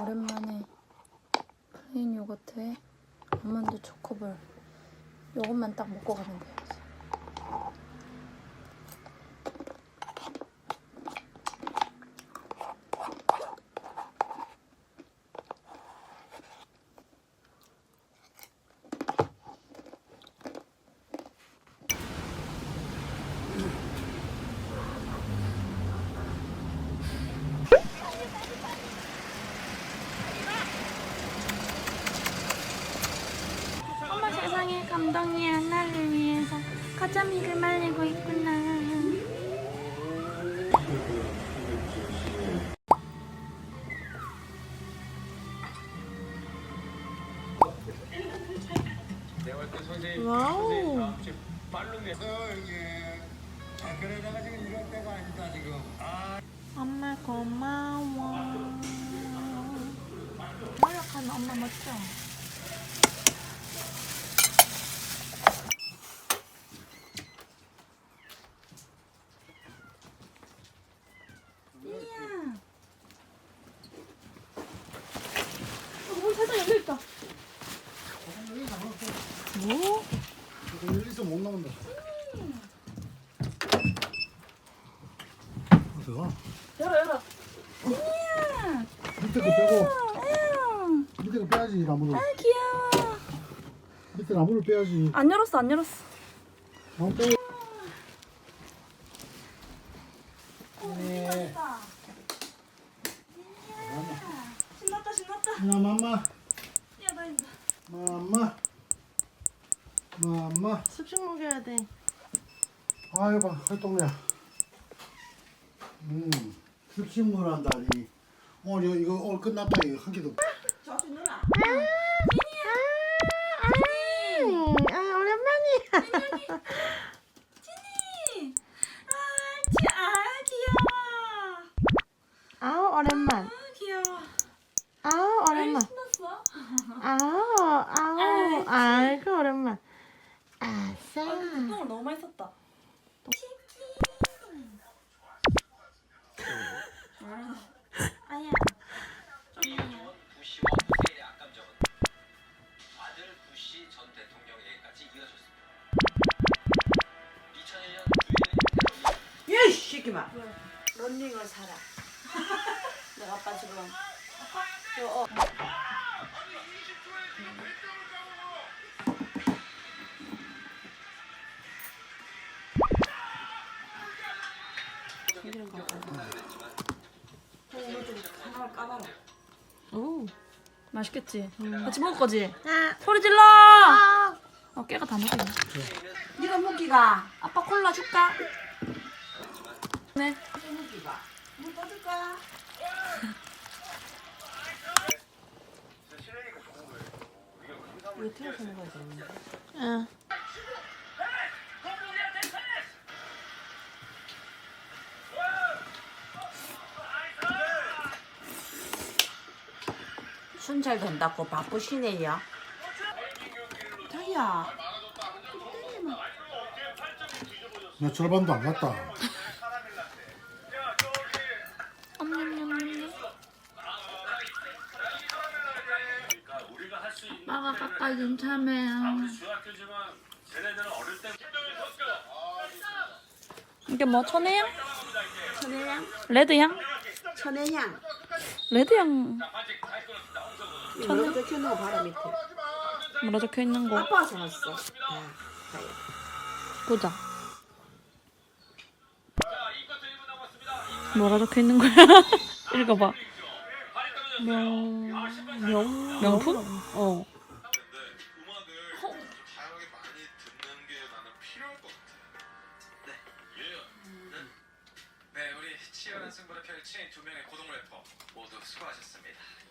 오랜만에 플레인 요거트에 아몬드 초코볼 요것만 딱 먹고 가면 돼요. 이제. 어머 세상에 감동이야 나를 위해서 가자미를 말리고 있구나 와우. 엄마 고마워 노력하는 엄마 멋져 이야 어, 문 살짝 열려있다 뭐? 여기서 못 나온다 어디가? 열어 열어 밑에 거 빼고 아유 밑에 거 빼야지 나무를 아 귀여워 밑에 나무를 빼야지 안 열었어 안 열었어 나무 빼 네. 신났다 신났다 나 맘마 뛰어다닌다 맘마 맘마. 습식 먹여야 돼. 아유 봐 활동이야 음 습식물 한다니 오늘 이거, 이거 오늘 끝났다 이거 한 개도. 음, 아, 오랜만이야. 아, 지- 아 귀여워. 아우, 오랜만. 아 귀여워. 아우, 오랜만. 신났어. 아우, 아우, 아이고, 오랜만. 아싸. 똥을 너무 많이 썼다 아야 이명은 부시와 후세인의 악감정은 아들 부시 전 대통령 얘기까지 이어졌습니다. 2001년 9일은 테러리 이 새끼마. 런닝을 사라. 내가 아빠 지금. 아빠? 어. 이런 거. 이거 좀 하나를 까봐라. 오. 맛있겠지 같이 먹을 거지 아, 소리 질러 아. 어 깨가 다 먹었네 네가 먹기가. 아빠 콜라 줄까 네 네가 먹기가. 물 떠줄까? 이거 튀어서 먹어야 되는데. 응. 순찰 된다고 바쁘시네요. 자기야. 나 절반도 안 갔다 아빠가 가까이 좀 참해 중학교지만 쟤네들은 어릴 때 이게 뭐 천혜향? 천혜향? 레드향? 천혜향. 레드향 이거 적혀놓은 거 봐라 밑에. 뭐라 적혀 있는 거 아빠가 적었어. 야, 자기. 보자 뭐라 적혀 있는 거야? 읽어봐 명... 명. 명품? 어. 네, 우리 치열한 승부를 펼친 두 명의 고동 래퍼 모두 수고하셨습니다.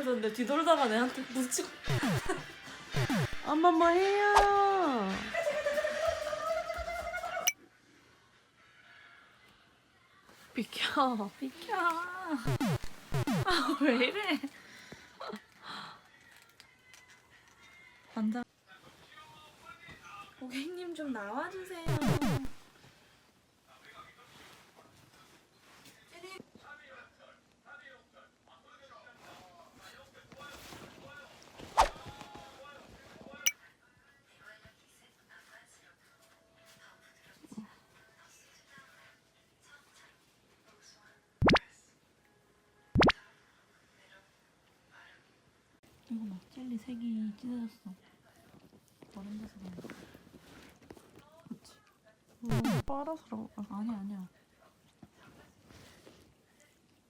있었는데 뒤돌다가 내한테 부딪히고 엄마 뭐 해요 비켜 비켜. 아, 왜 이래? 완전. 고객님 좀 나와주세요. 이거 막 젤리 색이 진해졌어. 다른 데서 거. 그치? 음, 빨아서 그런가 아니야 아니야.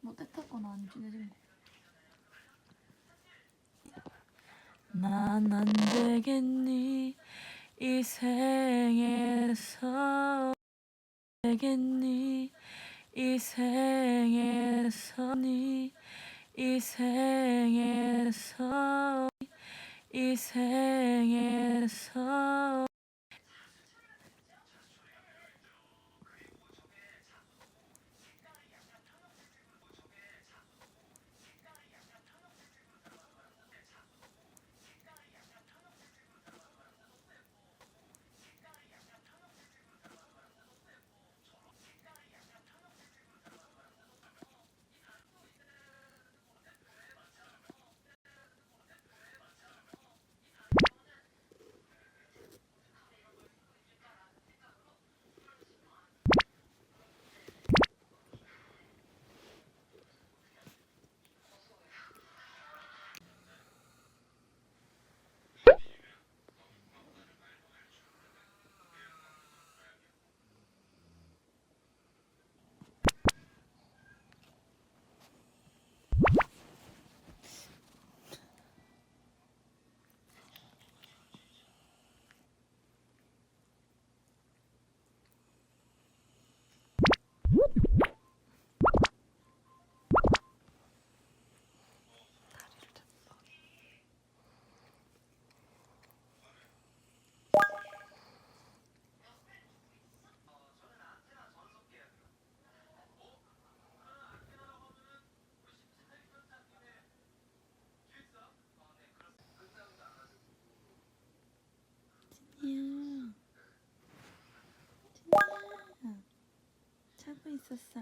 뭐 떼탔거나 안 진해진 거. 난 안 되겠니 이 생에서 되겠니 이 생에서 니 이 생에서 이 생에서 있었어.